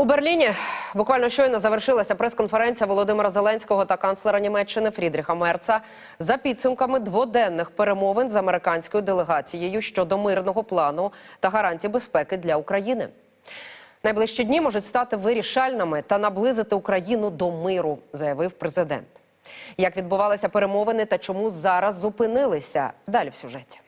У Берліні буквально щойно завершилася прес-конференція Володимира Зеленського та канцлера Німеччини Фрідріха Мерца за підсумками дводенних перемовин з американською делегацією щодо мирного плану та гарантій безпеки для України. Найближчі дні можуть стати вирішальними та наблизити Україну до миру, заявив президент. Як відбувалися перемовини та чому зараз зупинилися? Далі в сюжеті.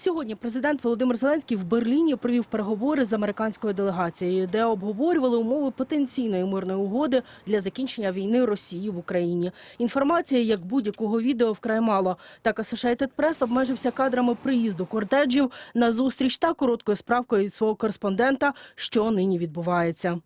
Сьогодні президент Володимир Зеленський в Берліні провів переговори з американською делегацією, де обговорювали умови потенційної мирної угоди для закінчення війни Росії в Україні. Інформації, як будь-якого відео, вкрай мало. Так Associated Press обмежився кадрами приїзду кортеджів на зустріч та короткою справкою від свого кореспондента, що нині відбувається.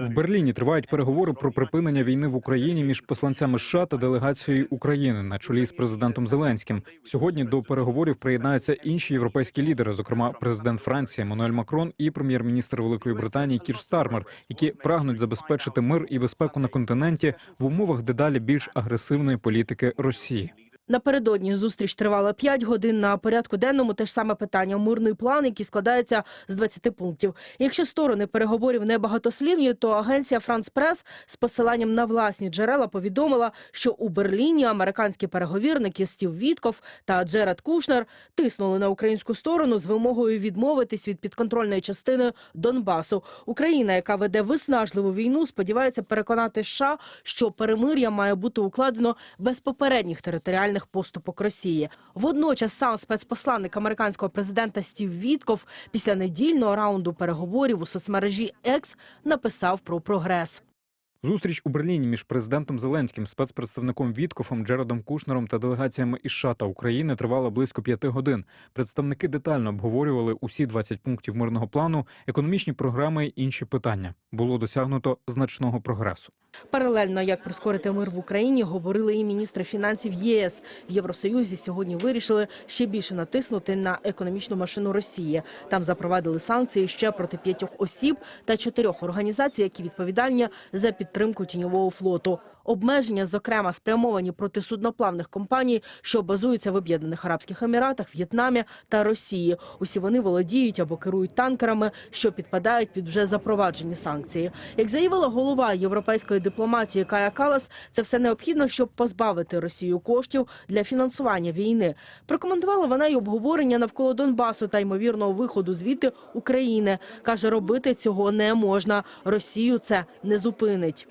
В Берліні тривають переговори про припинення війни в Україні між посланцями США та делегацією України на чолі з президентом Зеленським. Сьогодні до переговорів приєднаються інші європейські лідери, зокрема президент Франції Еммануель Макрон і прем'єр-міністр Великої Британії Кір Стармер, які прагнуть забезпечити мир і безпеку на континенті в умовах дедалі більш агресивної політики Росії. Напередодні зустріч тривала 5 годин. На порядку денному те ж саме питання мирний план, який складається з 20 пунктів. Якщо сторони переговорів не багатослівні, то агенція Франс Прес з посиланням на власні джерела повідомила, що у Берліні американські переговірники Стів Вітков та Джеред Кушнер тиснули на українську сторону з вимогою відмовитись від підконтрольної частини Донбасу. Україна, яка веде виснажливу війну, сподівається переконати США, що перемир'я має бути укладено без попередніх територіальних поступок Росії. Водночас сам спецпосланник американського президента Стів Вітков після недільного раунду переговорів у соцмережі X написав про прогрес. Зустріч у Берліні між президентом Зеленським, спецпредставником Віткофом, Джередом Кушнером та делегаціями із США та України тривала близько п'яти годин. Представники детально обговорювали усі 20 пунктів мирного плану, економічні програми й інші питання. Було досягнуто значного прогресу. Паралельно, як прискорити мир в Україні, говорили і міністри фінансів ЄС. В Євросоюзі сьогодні вирішили ще більше натиснути на економічну машину Росії. Там запровадили санкції ще проти п'ятьох осіб та чотирьох організацій, які відповідальні за підтримку тіньового флоту. Обмеження, зокрема, спрямовані проти судноплавних компаній, що базуються в Об'єднаних Арабських Еміратах, В'єтнамі та Росії. Усі вони володіють або керують танкерами, що підпадають під вже запроваджені санкції. Як заявила голова європейської дипломатії Кая Калас, це все необхідно, щоб позбавити Росію коштів для фінансування війни. Прокоментувала вона й обговорення навколо Донбасу та ймовірного виходу звідти України. каже, робити цього не можна. Росію це не зупинить.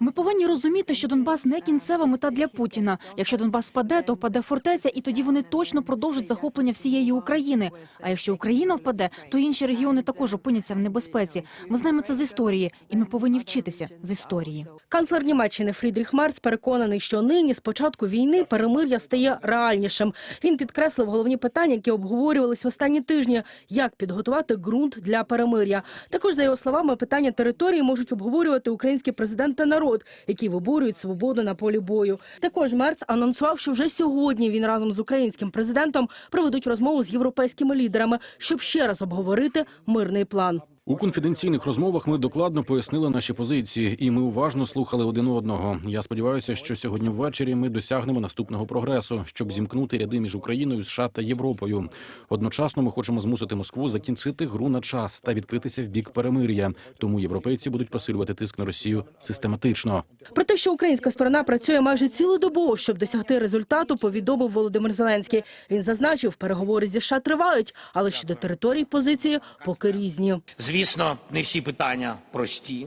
Ми повинні розуміти, що Донбас не кінцева мета для Путіна. Якщо Донбас впаде, то впаде фортеця, і тоді вони точно продовжать захоплення всієї України. А якщо Україна впаде, то інші регіони також опиняться в небезпеці. Ми знаємо це з історії, і ми повинні вчитися з історії. Канцлер Німеччини Фрідріх Мерц переконаний, що нині з початку війни перемир'я стає реальнішим. Він підкреслив головні питання, які обговорювались в останні тижні: як підготувати ґрунт для перемир'я. Також за його словами, питання території можуть обговорювати український президент та народ, які виборюють свободу на полі бою. Також Мерц анонсував, що вже сьогодні він разом з українським президентом проведуть розмову з європейськими лідерами, щоб ще раз обговорити мирний план. У конфіденційних розмовах ми докладно пояснили наші позиції, і ми уважно слухали один одного. Я сподіваюся, що сьогодні ввечері ми досягнемо наступного прогресу, щоб зімкнути ряди між Україною, США та Європою. Одночасно ми хочемо змусити Москву закінчити гру на час та відкритися в бік перемир'я. Тому європейці будуть посилювати тиск на Росію систематично. Про те, що українська сторона працює майже цілодобово, щоб досягти результату, повідомив Володимир Зеленський. Він зазначив, переговори зі США тривають, але щодо території позиції поки різні. Звісно, не всі питання прості.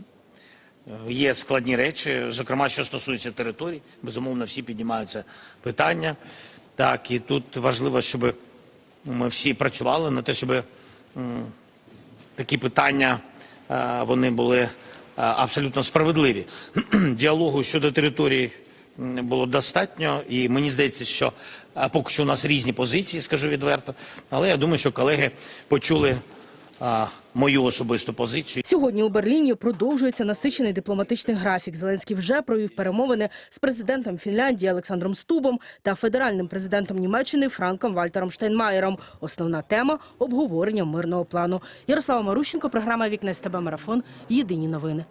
Е, Є складні речі, зокрема, що стосується територій. Безумовно, всі піднімаються питання. Так, і тут важливо, щоб ми всі працювали на те, щоб такі питання е, вони були е, абсолютно справедливі. Діалогу щодо території було достатньо, і мені здається, що поки що у нас різні позиції, скажу відверто. Але я думаю, що колеги почули а, мою особисту позицію. Сьогодні у Берліні продовжується насичений дипломатичний графік. Зеленський вже провів перемовини з президентом Фінляндії Олександром Стубом та федеральним президентом Німеччини Франком Вальтером Штайнмаєром. Основна тема обговорення мирного плану. Ярослава Марущенко, програма Вікне з тебе марафон. Єдині новини.